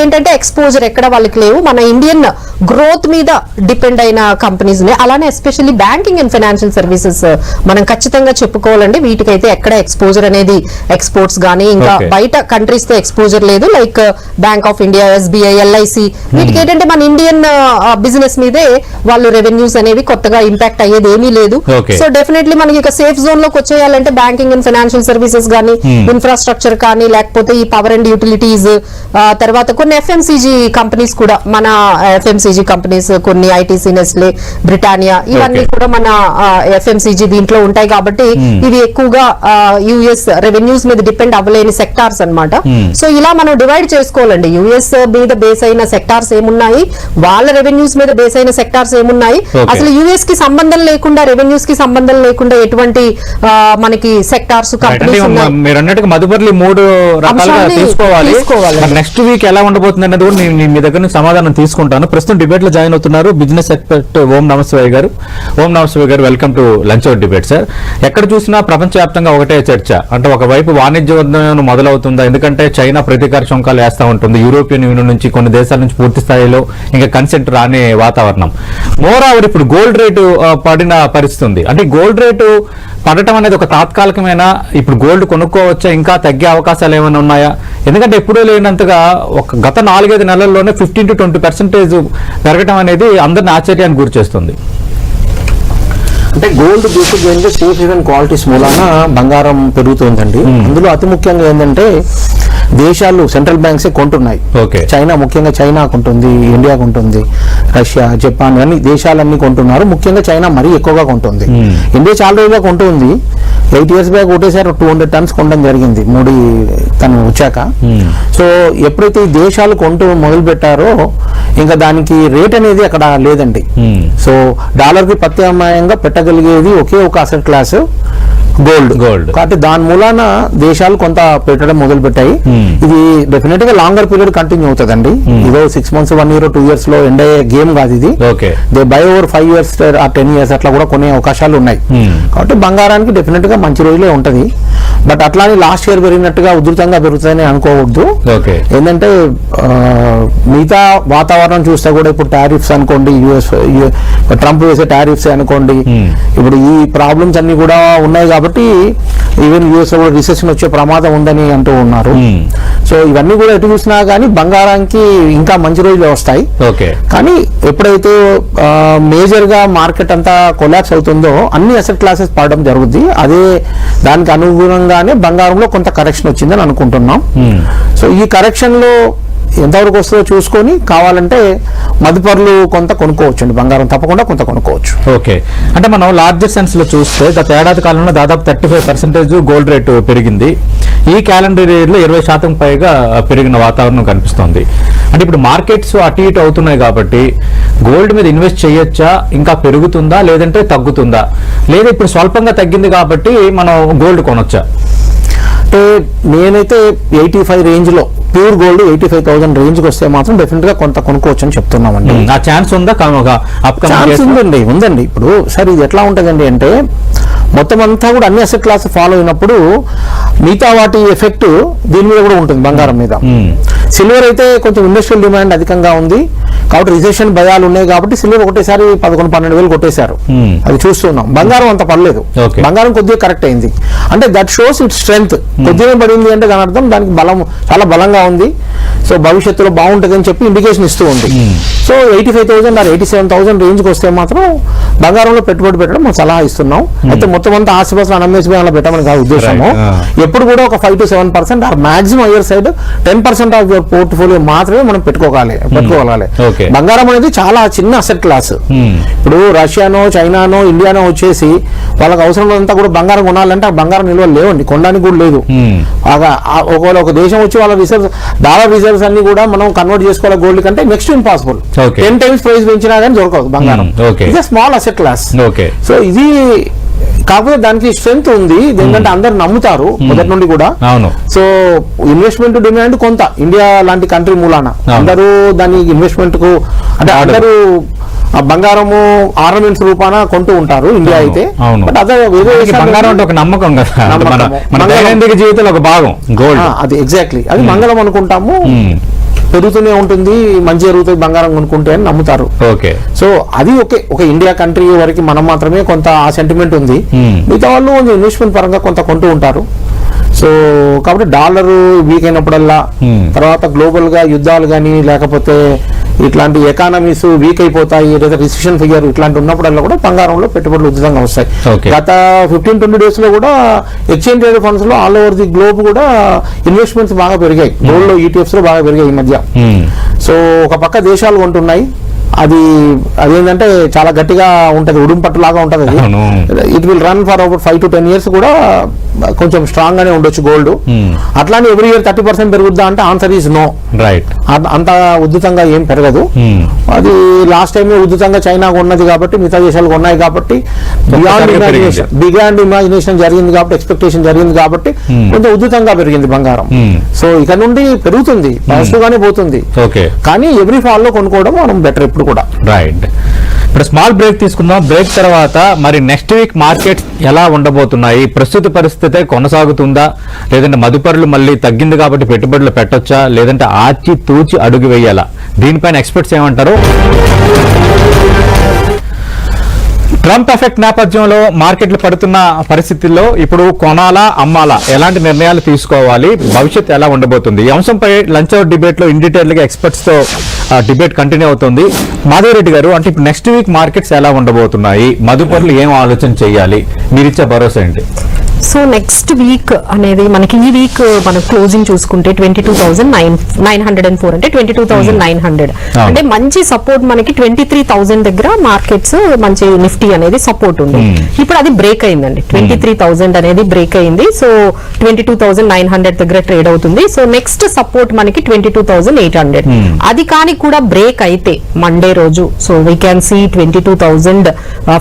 ఏంటంటే ఎక్స్పోజర్ ఎక్కడ వాళ్ళకి లేవు. మన ఇండియన్ గ్రోత్ మీద డిపెండ్ అయిన కంపెనీస్ అలానే especially banking and financial services మనం ఖచ్చితంగా చెప్పుకోవాలండి. వీటికైతే ఎక్కడ ఎక్స్పోజర్ అనేది ఎక్స్పోర్ట్స్ గానీ ఇంకా. బయట కంట్రీస్తో ఎక్స్పోజర్ లేదు. Like Bank of India SBI LIC వీటికి ఏంటంటే మన ఇండియన్ బిజినెస్ మీదే వాళ్ళు రెవెన్యూస్ అనేవి కొత్తగా ఇంపాక్ట్ అయ్యేది ఏమీ లేదు. సో డెఫినెట్లీ మనకి ఇక సేఫ్ జోన్లోకి వచ్చేయాలంటే బ్యాంకింగ్ అండ్ ఫైనాన్షియల్ సర్వీసెస్ కానీ ఇన్ఫ్రాస్ట్రక్చర్ కానీ లేకపోతే ఈ పవర్ అండ్ యూటిలిటీస్ తర్వాత కొన్ని ఎఫ్ఎంసీజీ కంపెనీస్ కూడా మన ఎఫ్ఎంసీజీ కంపెనీస్ కొన్ని ఐటీసీ నెస్లే బ్రిటానియా ఇవన్నీ. కూడా మన ఎఫ్ఎంసీజీ దీంట్లో ఉంటాయి కాబట్టి ఇవి ఎక్కువగా యుఎస్ రెవెన్యూస్ మీద డిపెండ్ అవ్వలేని సెక్టార్స్ అన్నమాట. సో ఇలా మనం డివైడ్ చేసుకోవాలండి. యుఎస్ మీద బేస్ అయిన సెక్టార్స్ ఏమున్నాయి? వాళ్ళ రెవెన్యూస్ మీద బేస్ అయిన సెక్టార్స్ ఏమున్నాయి. అసలు యుఎస్కి సంబంధం లేకుండా రెవెన్యూస్కి సంబంధం లేకుండా ఎటువంటి మనకి సెక్టార్స్ కంపెనీస్ మీరు అన్నట్టుగా మూడు రకాలుగా తీసుకోవాలి. నెక్స్ట్ వీక్ ఎలా ఉండబోతుంది అనేది కూడా నేను మీ దగ్గర నుంచి సమాధానం తీసుకుంటాను. ప్రస్తుతం డిబేట్లో జాయిన్ అవుతున్నారు బిజినెస్ ఎక్స్పర్ట్ ఓం నమశివాయ్ గారు. ఓం నమశివాయ్ గారు welcome to lunch out debate sir. ఎక్కడ చూసినా ప్రపంచవ్యాప్తంగా ఒకటే చర్చ. అంటే ఒకవైపు వాణిజ్య యుద్ధం మొదలవుతుందా? ఎందుకంటే చైనా ప్రతీకార శంకాలు వేస్తా ఉంటుంది. యూరోపియన్ యూనియన్ నుంచి కొన్ని దేశాల నుంచి పూర్తి స్థాయిలో ఇంకా కన్సెంట్ రాని వాతావరణం. మోర్ ఓవర్ ఇప్పుడు గోల్డ్ రేటు పడిన పరిస్థితి ఉంది. అంటే గోల్డ్ రేటు పడటం అనేది ఒక తాత్కాలికమైన? ఇప్పుడు గోల్డ్ కొనుక్కోవచ్చా? ఇంకా తగ్గే అవకాశాలు ఏమైనా ఉన్నాయా? ఎందుకంటే ఎప్పుడూ లేనంతగా ఒక గత నాలుగైదు నెలల్లోనే ఫిఫ్టీన్ టు ట్వంటీ పర్సెంటేజ్ పెరగటం అనేది అందరిని ఆశ్చర్యానికి గురి చేస్తుంది అంటే గోల్డ్ బేసిక్ ఏంటంటే సేఫ్ అండ్ క్వాలిటీస్ మూలాన బంగారం పెరుగుతుందండి. అందులో అతి ముఖ్యంగా ఏంటంటే దేశాలు సెంట్రల్ బ్యాంక్సే కొంటున్నాయి. చైనా ముఖ్యంగా చైనా కొంటుంది ఇండియా కొంటుంది రష్యా జపాన్ అన్ని దేశాలన్నీ కొంటున్నారు. ముఖ్యంగా చైనా మరీ ఎక్కువగా కొంటుంది. ఇండియా చాలా రోజులుగా కొంటుంది. ఎయిట్ ఇయర్స్ బ్యాక్ ఒకటేసారి టూ హండ్రెడ్ టన్స్ కొనడం జరిగింది మోడీ తను వచ్చాక. సో ఎప్పుడైతే ఈ దేశాలు కొంటూ మొదలు పెట్టారో ఇంకా దానికి రేట్ అనేది అక్కడ లేదండి. Hmm. సో డాలర్కి ప్రత్యామ్నాయంగా పెట్టగలిగేది ఒకే ఒక అసెట్ క్లాస్ గోల్డ్ Gold. కాబట్టి దాని మూలాన దేశాలు కొంత పెట్టడం మొదలు పెట్టాయి Hmm. ఇది డెఫినెట్గా లాంగర్ పీరియడ్ కంటిన్యూ అవుతుందండి. ఇదో six months one year two ఇయర్స్లో ఎండ్ అయ్యే గేమ్ కాదు ఇది. Okay they buy over five years ఆ టెన్ ఇయర్స్ అట్లా కూడా కొనే అవకాశాలు ఉన్నాయి. Hmm. కాబట్టి బంగారానికి డెఫినెట్గా మంచి రోజులే ఉంటది. బట్ అట్లానే లాస్ట్ ఇయర్ పెరిగినట్టుగా ఉధృతంగా పెరుగుతుందని అనుకోవద్దు. ఓకే. ఏంటంటే మిగతా వాతావరణం చూస్తే కూడా ఇప్పుడు టారిఫ్స్ అనుకోండి యుఎస్ ట్రంప్ వేసే టారిఫ్స్ అనుకోండి Hmm. ఇప్పుడు ఈ ప్రాబ్లమ్స్ అన్ని కూడా ఉన్నాయి కాబట్టి ఈవెన్ యుఎస్లో కూడా రిసెషన్ వచ్చే ప్రమాదం ఉందని అంటూ ఉన్నారు. Hmm. సో ఇవన్నీ కూడా ఎటు చూసినా కానీ బంగారానికి ఇంకా మంచి రోజులు వస్తాయి. ఓకే. కానీ ఎప్పుడైతే మేజర్గా మార్కెట్ అంతా కొలాప్స్ అవుతుందో అన్ని అసెట్ క్లాసెస్ పడడం జరుగుద్ది. అదే దానికి అనుగుణంగానే బంగారంలో కొంత కరెక్షన్ వచ్చిందని అనుకుంటున్నాం Hmm. సో ఈ కరెక్షన్లో ఎంతవరకు వస్తుందో చూసుకొని కావాలంటే మదుపర్లు కొంత కొనుక్కోవచ్చు బంగారం తప్పకుండా కొంత కొనుక్కోవచ్చు. ఓకే. అంటే మనం లార్జర్ సెన్స్లో చూస్తే గత ఏడాది కాలంలో దాదాపు thirty five percentage gold rate పెరిగింది. ఈ క్యాలెండర్ ఇయర్లో ఇరవై శాతం పైగా పెరిగిన వాతావరణం కనిపిస్తోంది. అంటే ఇప్పుడు మార్కెట్స్ అటు ఇటు అవుతున్నాయి కాబట్టి గోల్డ్ మీద ఇన్వెస్ట్ చేయొచ్చా? ఇంకా పెరుగుతుందా? లేదంటే తగ్గుతుందా? లేదా ఇప్పుడు స్వల్పంగా తగ్గింది కాబట్టి మనం గోల్డ్ కొనొచ్చా? అంటే నేనైతే ఎయిటీ ఫైవ్ రేంజ్లో pure gold eighty five thousand రేంజ్కి వస్తే మాత్రం డెఫినెట్గా కొంత కొనుక్కోవచ్చు అని చెప్తున్నామండి. ఆ ఛాన్స్ ఉందా? ఛాన్స్ ఉందండి ఉందండి. ఇప్పుడు సార్ ఇది ఎట్లా ఉంటుందండి అంటే మొత్తం అంతా కూడా అన్ని అసెట్ క్లాస్ ఫాలో అయినప్పుడు మిగతా వాటి ఎఫెక్ట్ దీని మీద కూడా ఉంటుంది బంగారం మీద. సిల్వర్ అయితే కొంచెం ఇండస్ట్రియల్ డిమాండ్ అధికంగా ఉంది. కాబట్టి రిజెషన్ భయాలు ఉన్నాయి కాబట్టి సిల్వర్ ఒకటేసారి పదకొండు పన్నెండు వేలు కొట్టేశారు. అది చూస్తున్నాం. బంగారం అంత పడలేదు. Okay. బంగారం కొద్దిగా కరెక్ట్ అయింది. అంటే దట్ షోస్ ఇట్ స్ట్రెంగ్త్ కొద్దిగా పడింది అంటే దాని అర్థం దానికి బలం చాలా బలంగా ఉంది. సో భవిష్యత్తులో బాగుంటుంది అని చెప్పి ఇండికేషన్ ఇస్తూ ఉంది. So eighty five thousand or eighty seven thousand రేంజ్కి వస్తే మాత్రం బంగారంలో పెట్టుబడి పెట్టడం మనం సలహా ఇస్తున్నాం. అయితే మొత్తం అంతా అన్అమ్మేసి అలా పెట్టమని కాదు ఉద్దేశము. ఎప్పుడు కూడా ఒక five to seven percent or maximum either side ten percent of your portfolio మాత్రమే మనం పెట్టుకోవాలి పెట్టుకోవాలి Okay. బంగారం అనేది చాలా చిన్న అసెట్ క్లాస్ Hmm. ఇప్పుడు రష్యానో చైనానో ఇండియానో వచ్చేసి వాళ్ళకి అవసరం అంతా కూడా బంగారం కొనాలంటే ఆ బంగారం నిల్వ లేవండి కొనడానికి కూడా లేదు. Hmm. ఒకవేళ ఒక దేశం వచ్చి వాళ్ళ రిజర్వ్స్ డాలర్ రిజర్వ్స్ అన్ని కూడా మనం కన్వర్ట్ చేసుకోవాలి గోల్డ్ కంటే next impossible. Ten times price పెంచినా కానీ దొరకదు బంగారం. Hmm. ఇది small asset class okay so ఇది కాకపోతే దానికి స్ట్రెంగ్త్ ఉంది. ఎందుకంటే అందరు నమ్ముతారు మొదటి నుండి కూడా. సో ఇన్వెస్ట్మెంట్ డిమాండ్ కొంత. ఇండియా లాంటి కంట్రీ మూలాన. అందరూ దాని ఇన్వెస్ట్మెంట్కు అంటే. అందరూ ఆ బంగారము ఆర్నమెంట్స్ రూపాన కొంటూ ఉంటారు ఇండియా అయితే. బట్ అదే బంగారం అంటే ఒక నమ్మకం కదా. మన. దైనందిక జీవితంలో ఒక భాగం గోల్డ్ అది ఎగ్జాక్ట్లీ అది మంగళం అనుకుంటాము. పెరుగుతూనే ఉంటుంది మంచి జరుగుతుంది బంగారం కొనుక్కుంటే అని నమ్ముతారు. ఓకే. సో అది ఓకే. ఒక ఇండియా కంట్రీ వరకు మనం మాత్రమే కొంత ఆ సెంటిమెంట్ ఉంది. మిగతా వాళ్ళు ఇన్వెస్ట్మెంట్ పరంగా కొంత కొంటూ ఉంటారు. సో కాబట్టి డాలర్ వీక్ అయినప్పుడల్లా. తర్వాత గ్లోబల్గా యుద్ధాలు కానీ లేకపోతే ఇట్లాంటి ఎకానమీస్ వీక్ అయిపోతాయి లేదా రిసెషన్ ఫిగర్ ఇట్లాంటి ఉన్నప్పుడల్లా కూడా బంగారంలో పెట్టుబడులు ఉచితంగా వస్తాయి. గత ఫిఫ్టీన్ ట్వంటీ డేస్లో కూడా ఎక్స్చేంజ్ రేట్ ఫండ్స్లో ఆల్ ఓవర్ ది గ్లోబ్ కూడా ఇన్వెస్ట్మెంట్స్ బాగా పెరిగాయి గోల్డ్లో ఈటీఎఫ్స్లో బాగా పెరిగాయి ఈ మధ్య. సో ఒక పక్క దేశాలు కొంటున్నాయి అది అదేంటంటే చాలా గట్టిగా ఉంటది ఉడుంపట్టు లాగా ఉంటది అది. It will run for over five to ten years కూడా కొంచెం స్ట్రాంగ్ గానే ఉండొచ్చు గోల్డ్ Hmm. అట్లానే ఎవ్రీ ఇయర్ థర్టీ పర్సెంట్ పెరుగుద్దా అంటే ఆన్సర్ ఈజ్ నో రైట్ అంత ఉద్ధృతంగా ఏం పెరగదు. మ్మ్. అది లాస్ట్ టైం ఉద్ధృతంగా చైనా ఉన్నది కాబట్టి మిగతా దేశాలు ఉన్నాయి కాబట్టి బియాండ్ ఒక్కసారిగా ఇమాజినేషన్ బియాండ్ ఇమాజినేషన్ జరిగింది కాబట్టి ఎక్స్పెక్టేషన్ జరిగింది కాబట్టి Hmm. కొంచెం ఉద్ధృతంగా పెరిగింది బంగారం. Hmm. సో ఇక నుండి పెరుగుతుంది పాజిటివ్ గానే పోతుంది. ఓకే కానీ ఎవ్రీ ఫాల్లో కొనుక్కోవడం మనం బెటర్ ఎప్పుడు కూడా. రైట్ ఇప్పుడు స్మాల్ బ్రేక్ తీసుకుందాం. బ్రేక్ తర్వాత మరి నెక్స్ట్ వీక్ మార్కెట్ ఎలా ఉండబోతున్నాయి? ప్రస్తుత పరిస్థితి కొనసాగుతుందా? లేదంటే మదుపరులు మళ్ళీ తగ్గింది కాబట్టి పెట్టుబడులు పెట్టొచ్చా? లేదంటే ఆచి తూచి అడుగు వేయాలా? దీనిపైన ఎక్స్పర్ట్స్ ఏమంటారు? ట్రంప్ ఎఫెక్ట్ నేపథ్యంలో మార్కెట్లు పడుతున్న పరిస్థితుల్లో ఇప్పుడు కొనాలా అమ్మాలా? ఎలాంటి నిర్ణయాలు తీసుకోవాలి? భవిష్యత్ ఎలా ఉండబోతుంది? ఈ అంశంపై లంచ్ అవర్ డిబేట్లో ఇన్ డీటెయిల్గా ఎక్స్పర్ట్స్తో డిబేట్ కంటిన్యూ అవుతుంది. మాధవరెడ్డి గారు అంటే ఇప్పుడు నెక్స్ట్ వీక్ మార్కెట్స్ ఎలా ఉండబోతున్నాయి? మదుపర్లు ఏం ఆలోచన చేయాలి? మీరిచ్చే భరోసా ఏంటి? సో నెక్స్ట్ వీక్ అనేది మనకి ఈ వీక్ మన క్లోజింగ్ చూసుకుంటే twenty two thousand nine nine hundred and four అంటే twenty two thousand nine hundred. అంటే మంచి సపోర్ట్ మనకి ట్వంటీ త్రీ థౌసండ్ దగ్గర మార్కెట్స్ మంచి నిఫ్టీ అనేది సపోర్ట్ ఉంది. Hmm. ఇప్పుడు అది బ్రేక్ అయిందండి. ట్వంటీ త్రీ థౌసండ్ అనేది బ్రేక్ అయింది. So twenty two thousand nine hundred దగ్గర ట్రేడ్ అవుతుంది. సో నెక్స్ట్ సపోర్ట్ మనకి twenty two thousand eight hundred Hmm. అది కానీ కూడా బ్రేక్ అయితే మండే రోజు. So we can see twenty two thousand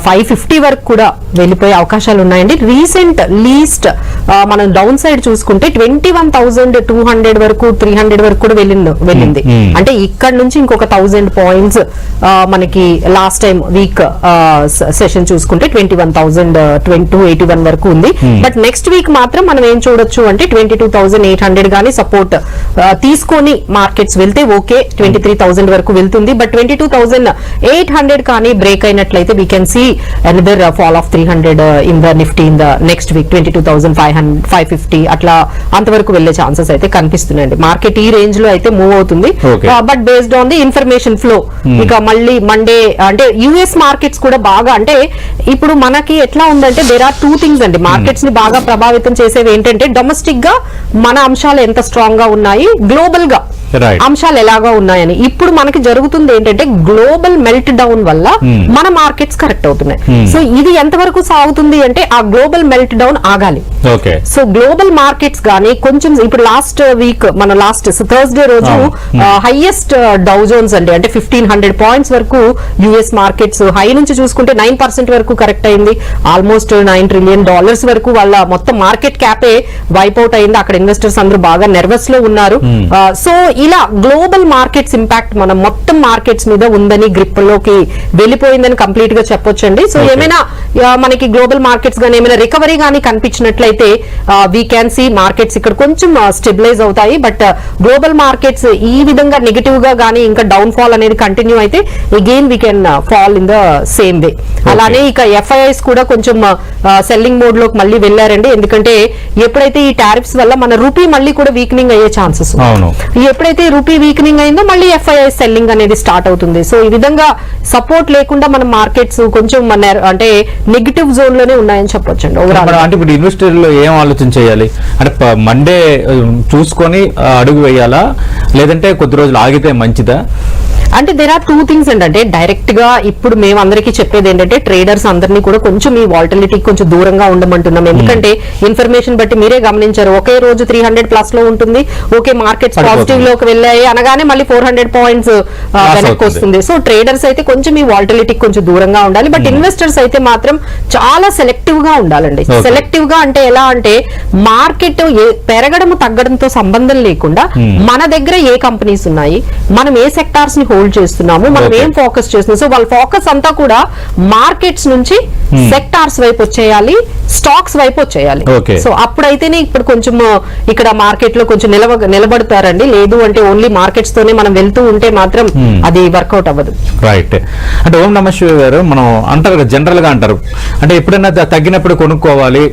five fifty వరకు కూడా వెళ్ళిపోయే అవకాశాలు ఉన్నాయండి. రీసెంట్ లీస్ట్ మనం డౌన్ సైడ్ చూసుకుంటే twenty one thousand two hundred వరకు త్రీ హండ్రెడ్ వరకు కూడా వెళ్ళింది వెళ్ళింది. Hmm. అంటే ఇక్కడ నుంచి ఇంకొక థౌసండ్ పాయింట్స్ మనకి లాస్ట్ టైం వీక్ సెషన్ చూసుకుంటే twenty one thousand two eighty one వరకు ఉంది. బట్ నెక్స్ట్ వీక్ మాత్రం మనం ఏం చూడొచ్చు అంటే twenty two thousand eight hundred గానీ సపోర్ట్ తీసుకొని మార్కెట్స్ వెళ్తే ఓకే ట్వంటీ త్రీ థౌసండ్ వరకు వెళ్తుంది. But twenty two thousand eight hundred కానీ బ్రేక్ అయినట్లయితే we can see another fall of three hundred in the Nifty in the next week twenty two thousand five hundred five fifty అట్లా అంతవరకు వెళ్ళే chances అయితే కనిపిస్తున్నాయండి. Market ఈ రేంజ్లో అయితే move అవుతుంది. But based on the information flow ఇక మళ్ళీ మండే అంటే యుఎస్ మార్కెట్స్ కూడా బాగా అంటే ఇప్పుడు మనకి ఎట్లా ఉందంటే దేర్ ఆర్ టూ థింగ్స్ అండి. మార్కెట్స్ని బాగా ప్రభావితం చేసేవి ఏంటంటే డొమెస్టిక్గా మన అంశాలు ఎంత స్ట్రాంగ్గా ఉన్నాయి గ్లోబల్గా అంశాలు ఎలాగా ఉన్నాయని. ఇప్పుడు మనకి జరుగుతుంది ఏంటంటే గ్లోబల్ మెల్ట్ డౌన్ వల్ల Hmm. మన మార్కెట్స్ కరెక్ట్ అవుతున్నాయి. Hmm. సో ఇది ఎంతవరకు సాగుతుంది అంటే ఆ గ్లోబల్ మెల్ట్ డౌన్ ఆగాలి సో గ్లోబల్ మార్కెట్స్ గానీ కొంచెం ఇప్పుడు లాస్ట్ వీక్ మన లాస్ట్ థర్స్డే రోజు అవును. హైయెస్ట్ డౌ జోన్స్ అండి. అంటే ఫిఫ్టీన్ హండ్రెడ్ పాయింట్స్ వరకు యుఎస్ మార్కెట్స్ హై నుంచి చూసుకుంటే నైన్ పర్సెంట్ వరకు కరెక్ట్ అయింది. ఆల్మోస్ట్ నైన్ ట్రిలియన్ డాలర్స్ వరకు వాళ్ళ మొత్తం మార్కెట్ క్యాపే వైప్ అవుట్ అయింది. అక్కడ ఇన్వెస్టర్స్ అందరూ బాగా నెర్వస్లో ఉన్నారు. Hmm. సో ఇలా గ్లోబల్ మార్కెట్స్ ఇంపాక్ట్ మన మొత్తం మార్కెట్స్ మీద ఉందని గ్రిప్లోకి వెళ్ళిపోయిందని కంప్లీట్గా చెప్పొచ్చండి. సో. ఏమైనా మనకి గ్లోబల్ మార్కెట్స్ గానీ ఏమైనా రికవరీ గానీ కనిపించినట్లయితే వీ క్యాన్ సి మార్కెట్స్ ఇక్కడ కొంచెం స్టెబిలైజ్ అవుతాయి. బట్ గ్లోబల్ మార్కెట్స్ ఈ విధంగా నెగిటివ్గా గానీ ఇంకా డౌన్ ఫాల్ అనేది కంటిన్యూ అయితే again we can fall in the same way అలానే ఇక ఎఫ్ఐఐస్ కూడా కొంచెం సెల్లింగ్ మోడ్లోకి మళ్ళీ వెళ్ళారండి. ఎందుకంటే ఎప్పుడైతే ఈ టారిఫ్స్ వల్ల మన రూపీ మళ్ళీ కూడా వీక్నింగ్ అయ్యే ఛాన్సెస్ అవును. ఎప్పుడైతే రూపీ వీక్నింగ్ అయిందో మళ్ళీ ఎఫ్ఐఐ సెల్లింగ్ అనేది స్టార్ట్ అవుతుంది. సో ఈ విధంగా సపోర్ట్ లేకుండా మన మార్కెట్స్ కొంచెం మన అంటే నెగిటివ్ జోన్లోనే ఉన్నాయని చెప్పొచ్చు ఓవరాల్ అంటే ఇప్పుడు ఇన్వెస్టర్లు ఏం ఆలోచన చేయాలి? అంటే మండే చూసుకొని అడుగు వేయాలా? లేదంటే కొద్ది రోజులు ఆగితే మంచిదా? అంటే దేర్ ఆర్ టూ థింగ్స్ అంటే డైరెక్ట్గా ఇప్పుడు మేము అందరికీ చెప్పేది ఏంటంటే ట్రేడర్స్ అందరినీ కూడా కొంచెం ఈ వాల్టిలిటీ కొంచెం దూరంగా ఉండమంటున్నాం. ఎందుకంటే ఇన్ఫర్మేషన్ బట్టి మీరే గమనించారు. ఒకే రోజు త్రీ హండ్రెడ్ ప్లస్లో ఉంటుంది. ఓకే మార్కెట్స్ పడిపోతుంది. పాజిటివ్ లోకి వెళ్ళాయి అనగానే మళ్ళీ ఫోర్ హండ్రెడ్ పాయింట్స్ వెనక్కి. వస్తుంది సో ట్రేడర్స్ అయితే కొంచెం ఈ వాల్టిలిటీ కొంచెం దూరంగా ఉండాలి బట్ ఇన్వెస్టర్స్ అయితే మాత్రం చాలా సెలెక్టివ్గా ఉండాలండి. సెలెక్టివ్గా అంటే ఎలా అంటే మార్కెట్ పెరగడం తగ్గడంతో సంబంధం లేకుండా Hmm. మన దగ్గర ఏ కంపెనీస్ ఉన్నాయి మనం ఏ సెక్టార్స్ని హోల్డ్ చేస్తున్నాము మనం. ఏం ఫోకస్ చేస్తున్నాం సో వాళ్ళ ఫోకస్ అంతా కూడా మార్కెట్స్ నుంచి సెక్టార్స్ వైపు వచ్చేయాలి స్టాక్స్ వైపు వచ్చేయాలి. సో అప్పుడైతేనే ఇప్పుడు కొంచెం ఇక్కడ మార్కెట్లో కొంచెం నిలబడతారండి లేదు అంటే ఓన్లీ మార్కెట్స్ తోనే మనం వెళ్తూ ఉంటే మాత్రం అది వర్కౌట్ అవ్వదు. రైట్ అంటే ఓం నమ శివ గారు మనం అంటారు కదా జనరల్గా అంటారు. అంటే ఎప్పుడైనా తగ్గినప్పుడు కొనుక్కోవాలి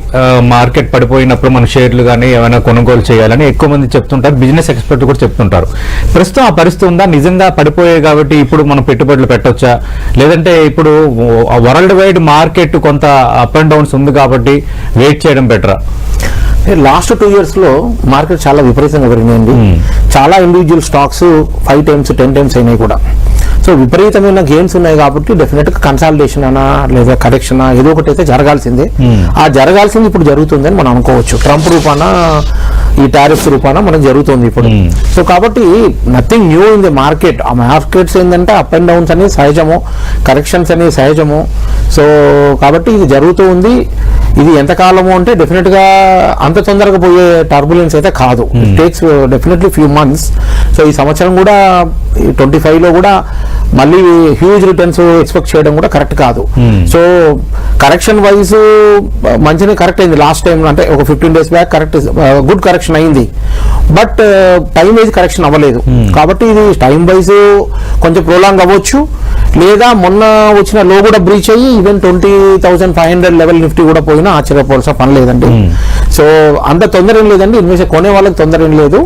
మార్కెట్ పడిపోయినప్పుడు మన షేర్లు కానీ ఏమైనా కొనుగోలు చేయాలని ఎక్కువ మంది చెప్తుంటారు బిజినెస్ ఎక్స్పర్ట్ కూడా చెప్తుంటారు. ప్రస్తుతం ఆ పరిస్థితి ఉందా? నిజంగా పడిపోయాయి కాబట్టి ఇప్పుడు మనం పెట్టుబడులు పెట్టొచ్చా? లేదంటే ఇప్పుడు వరల్డ్ వైడ్ మార్కెట్ కొంత అప్ అండ్ డౌన్స్ ఉంది కాబట్టి వెయిట్ చేయడం బెటరా లాస్ట్ టూ ఇయర్స్లో మార్కెట్ చాలా విపరీతంగా పెరిగినాయండి చాలా individual stocks five times ten times అయినాయి కూడా. సో విపరీతమైన గేమ్స్ ఉన్నాయి కాబట్టి డెఫినెట్గా కన్సాలిడేషన్ అనా లేదా కరెక్షన్ ఏదో ఒకటి అయితే జరగాల్సిందే. ఆ జరగాల్సింది ఇప్పుడు జరుగుతుందని మనం అనుకోవచ్చు. ట్రంప్ రూపాన ఈ టారిఫ్స్ రూపాన మనకు జరుగుతుంది ఇప్పుడు. సో కాబట్టి nothing new in the market ఆ మార్కెట్స్ ఏంటంటే అప్ అండ్ డౌన్స్ అనేది సహజము కరెక్షన్స్ అనేవి సహజము. సో కాబట్టి ఇది జరుగుతూ ఉంది. ఇది ఎంత కాలము అంటే డెఫినెట్గా అంత తొందరగా పోయే టర్బులెన్స్ అయితే కాదు. Takes definitely few months so ఈ సంవత్సరం కూడా ట్వంటీ ఫైవ్లో కూడా మళ్ళీ హ్యూజ్ రిటర్న్స్ ఎక్స్పెక్ట్ చేయడం కూడా కరెక్ట్ కాదు. సో కరెక్షన్ వైజ్ మంచిగా కరెక్ట్ అయింది. లాస్ట్ టైం అంటే ఒక fifteen days back correct good correction అయింది. బట్ టైం వైజ్ కరెక్షన్ అవ్వలేదు. కాబట్టి ఇది టైం వైజ్ కొంచెం ప్రోలాంగ్ అవ్వచ్చు. లేదా మొన్న వచ్చిన లో కూడా బ్రీచ్ అయ్యి even twenty thousand five hundred level Nifty కూడా పోయినా ఆశ్చర్యపోవాల్సిన పని లేదండి. సో అంత తొందర ఏం లేదండి. ఇన్వెస్ట్ కొనే వాళ్ళకి తొందర ఏం లేదు.